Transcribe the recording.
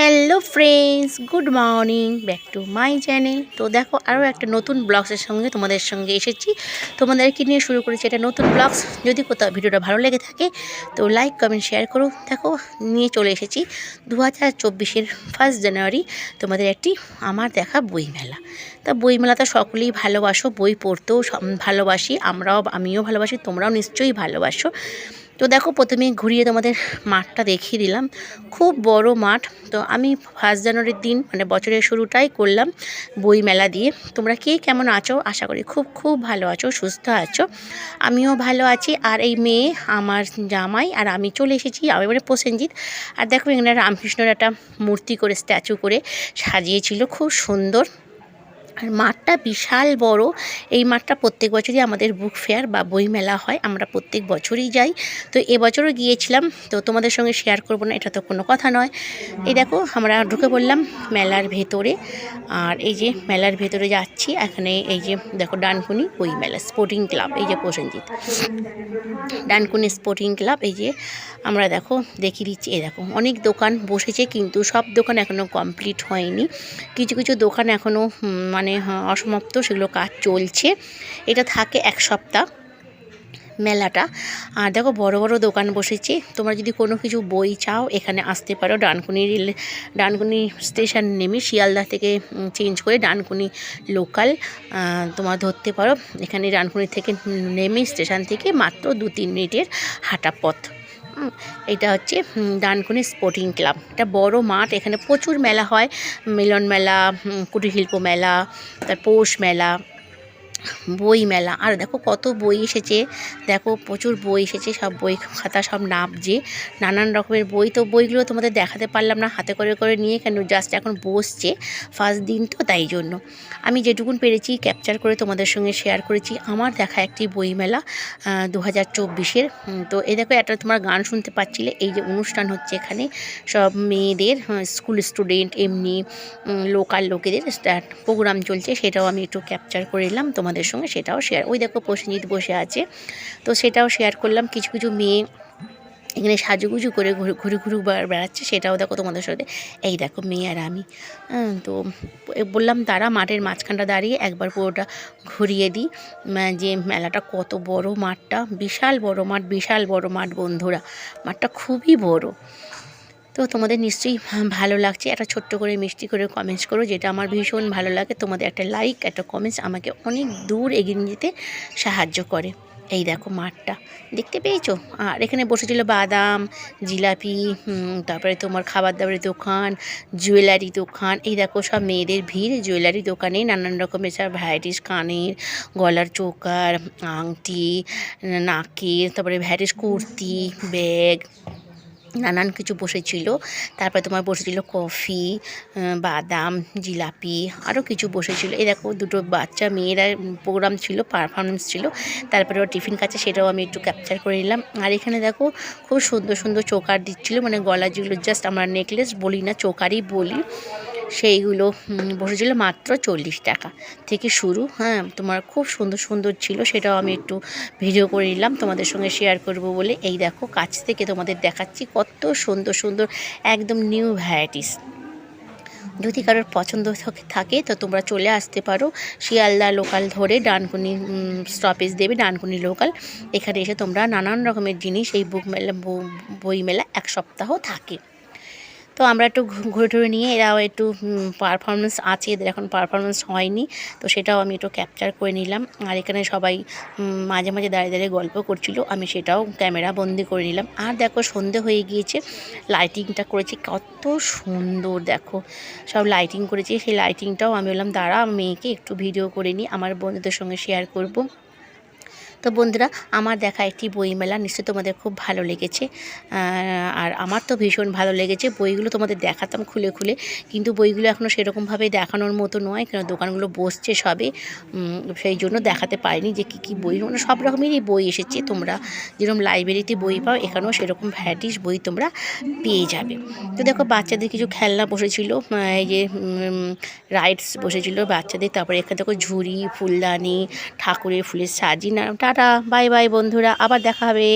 Hello friends good morning back to my channel তো দেখো আরও একটা নতুন ব্লগসের সঙ্গে তোমাদের সঙ্গে এসেছি। তোমাদেরকে নিয়ে শুরু করেছি একটা নতুন ব্লগস যদি কোথাও ভিডিওটা ভালো লেগে থাকে, তো লাইক কমেন্ট শেয়ার করো। দেখো, নিয়ে চলে এসেছি দু হাজার চব্বিশের ফার্স্ট জানুয়ারি তোমাদের একটি আমার দেখা বইমেলা। তা বইমেলা তো সকলেই ভালোবাসো, বই পড়তেও ভালোবাসি। আমরাও, আমিও ভালোবাসি, তোমরাও নিশ্চয়ই ভালোবাসো। তো দেখো প্রথমে ঘুরিয়ে তোমাদের মাঠটা দেখিয়ে দিলাম। খুব বড় মাঠ। তো আমি ফার্স্ট জানুয়ারির দিন মানে বছরের শুরুটাই করলাম বই মেলা দিয়ে। তোমরা কে কেমন আছো? আশা করি খুব খুব ভালো আছো, সুস্থ আছো। আমিও ভালো আছি। আর এই মেয়ে আমার জামাই, আর আমি চলে এসেছি আমি এবারে প্রসেনজিৎ। আর দেখো এখানে রামকৃষ্ণের একটা মূর্তি করে স্ট্যাচু করে সাজিয়েছিল। খুব সুন্দর। আর মাঠটা বিশাল বড়। এই মাঠটা প্রত্যেক বছরই আমাদের বুক ফেয়ার বা বই মেলা হয়, আমরা প্রত্যেক বছরই যাই। তো এবছরও গিয়েছিলাম, তো তোমাদের সঙ্গে শেয়ার করব না, এটা তো কোনো কথা নয়। এই দেখো, আমরা ঢুকে পড়লাম মেলার ভেতরে, আর এই যে মেলার ভেতরে যাচ্ছি, এখানে এই যে দেখো ডানকুনি বই মেলা স্পোর্টিং ক্লাব এই যে প্রসেনজিৎ। ডানকুনি স্পোর্টিং ক্লাব এই যে আমরা দেখো, দেখিয়ে দিচ্ছি, এই দেখো, অনেক দোকান বসেছে, কিন্তু সব দোকান এখনও কমপ্লিট হয়নি। কিছু কিছু দোকান এখনও মানে হ্যাঁ, অসমাপ্ত সেগুলো কাজ চলছে। এটা থাকে এক সপ্তাহ মেলাটা। আর দেখো বড় বড় দোকান বসেছে। তোমরা যদি কোনো কিছু বই চাও এখানে আসতে পারো। ডানকুনি রেল ডানকুনি স্টেশন নেমে শিয়ালদা থেকে চেঞ্জ করে ডানকুনি লোকাল তোমার ধরতে পারো। এখানে ডানকুনি থেকে নেমে স্টেশন থেকে মাত্র দু তিন মিনিটের হাঁটা পথ এটা হচ্ছে ডানকুনি স্পোর্টিং ক্লাব। এটা বড় মাঠ, এখানে প্রচুর মেলা হয়। মিলন মেলা কুটিরশিল্প কুটির শিল্প মেলা তার পৌষ মেলা। বই মেলা আর দেখো কত বই এসেছে। দেখো প্রচুর বই এসেছে। সব বই খাতা সব নাবছে নানান রকমের বই। তো বইগুলো তোমাদের দেখাতে পারলাম না। হাতে করে করে নিয়ে কেন জাস্ট এখন বসছে। ফার্স্ট দিন তো তাই জন্য। আমি যেটুকুন পেরেছি ক্যাপচার করে তোমাদের সঙ্গে শেয়ার করেছি। আমার দেখা একটি বই মেলা দু হাজার চব্বিশের তো এ দেখো একটা তোমার গান শুনতে পাচ্ছিলে। এই যে অনুষ্ঠান হচ্ছে এখানে। সব মেয়েদের স্কুল স্টুডেন্ট এমনি লোকাল লোকেদের প্রোগ্রাম চলছে। সেটাও আমি একটু ক্যাপচার করে নিলাম তোমাদের সঙ্গে সেটাও শেয়ার ওই দেখো প্রসেনজিৎ বসে আছে। তো সেটাও শেয়ার করলাম। কিছু কিছু মেয়ে এখানে সাজুগুজু করে ঘুরে ঘুরে ঘুরে বেড়াচ্ছে। সেটাও দেখো তোমাদের সাথে। এই দেখো মেয়ে আর আমি। হ্যাঁ, তো বললাম তারা মাঠের মাঝখানটা দাঁড়িয়ে একবার পুরোটা ঘুরিয়ে দিই। যে মেলাটা কত বড় মাঠটা। বিশাল বড় মাঠ বিশাল বড় মাঠ বন্ধুরা। মাঠটা খুবই বড়। তো তোমাদের নিশ্চয়ই ভালো লাগছে। একটা ছোট্ট করে মিষ্টি করে কমেন্টস করো, যেটা আমার ভীষণ ভালো লাগে। তোমাদের একটা লাইক একটা কমেন্টস আমাকে অনেক দূর এগিয়ে যেতে সাহায্য করে। এই দেখো মাঠটা। দেখতে পেয়েছ? আর এখানে বসেছিল বাদাম, জিলাপি তারপরে তোমার খাবার দাবারের দোকান জুয়েলারি দোকান। এই দেখো সব মেয়েদের ভিড় জুয়েলারি দোকানে নানান রকমের সব ভ্যারাইটিস কানের, গলার চোকার, আংটি, নাকের, তারপরে ভ্যারাইটিস কুর্তি ব্যাগ নানান কিছু বসেছিল। তারপরে তোমার বসেছিল কফি বাদাম, জিলাপি আরও কিছু বসেছিল। এই দেখো, দুটো বাচ্চা, মেয়েরা প্রোগ্রাম ছিল পারফরমেন্স ছিল। তারপরে ওর টিফিন কাছে সেটাও আমি একটু ক্যাপচার করে নিলাম। আর এখানে দেখো, খুব সুন্দর সুন্দর চোকার দিচ্ছিল। মানে গলা যেগুলো জাস্ট আমরা নেকলেস বলি না, চোকারই বলি। সেইগুলো বসেছিল মাত্র চল্লিশ টাকা থেকে শুরু। হ্যাঁ তোমার খুব সুন্দর সুন্দর ছিল, সেটাও আমি একটু ভিডিও করে নিলাম, তোমাদের সঙ্গে শেয়ার করব বলে। এই দেখো, কাছ থেকে তোমাদের দেখাচ্ছি কত সুন্দর সুন্দর, একদম নিউ ভ্যারাইটিস যদি কারোর পছন্দ থাকে তো তোমরা চলে আসতে পারো শিয়ালদা লোকাল ধরে ডানকুনি স্টপেজ দেবে, ডানকুনি লোকাল এখানে এসে তোমরা নানান রকমের জিনিস এই বুক মেলা বই মেলা এক সপ্তাহ থাকে। তো আমরা একটু ঘুরে টুরে নিয়ে এরাও একটু পারফরমেন্স আছে, এদের এখন পারফরমেন্স হয়নি, তো সেটাও আমি একটু ক্যাপচার করে নিলাম। আর এখানে সবাই মাঝে মাঝে দাঁড়িয়ে দাঁড়িয়ে গল্প করছিল, আমি সেটাও ক্যামেরা বন্দি করে নিলাম। আর দেখো সন্ধে হয়ে গিয়েছে লাইটিংটা করেছি, কত সুন্দর দেখো। সব লাইটিং করেছি, সেই লাইটিংটাও আমি বললাম, দাঁড়া, মেয়েকে একটু ভিডিও করে নিই আমার বন্ধুদের সঙ্গে শেয়ার করব। তো বন্ধুরা, আমার দেখা একটি বইমেলা নিশ্চয়ই তোমাদের খুব ভালো লেগেছে। আর আমার তো ভীষণ ভালো লেগেছে। বইগুলো তোমাদের দেখাতাম খুলে খুলে, কিন্তু বইগুলো এখনও সেরকমভাবে দেখানোর মতো নয়, কেন দোকানগুলো বসছে সবে। সেই জন্য দেখাতে পারিনি যে কী কী বই মানে সব রকমেরই বই এসেছে। তোমরা যেরকম লাইব্রেরিতে বই পাও, এখানেও সেরকম ভ্যারাইটিস বই তোমরা পেয়ে যাবে। তো দেখো, বাচ্চাদের কিছু খেলনা বসেছিল এই যে রাইডস বসেছিল বাচ্চাদের। তারপরে এখানে দেখো ঝুড়ি, ফুলদানি, ঠাকুরের ফুলের সাজি না টাটা বাই বাই বন্ধুরা আবার দেখা হবে।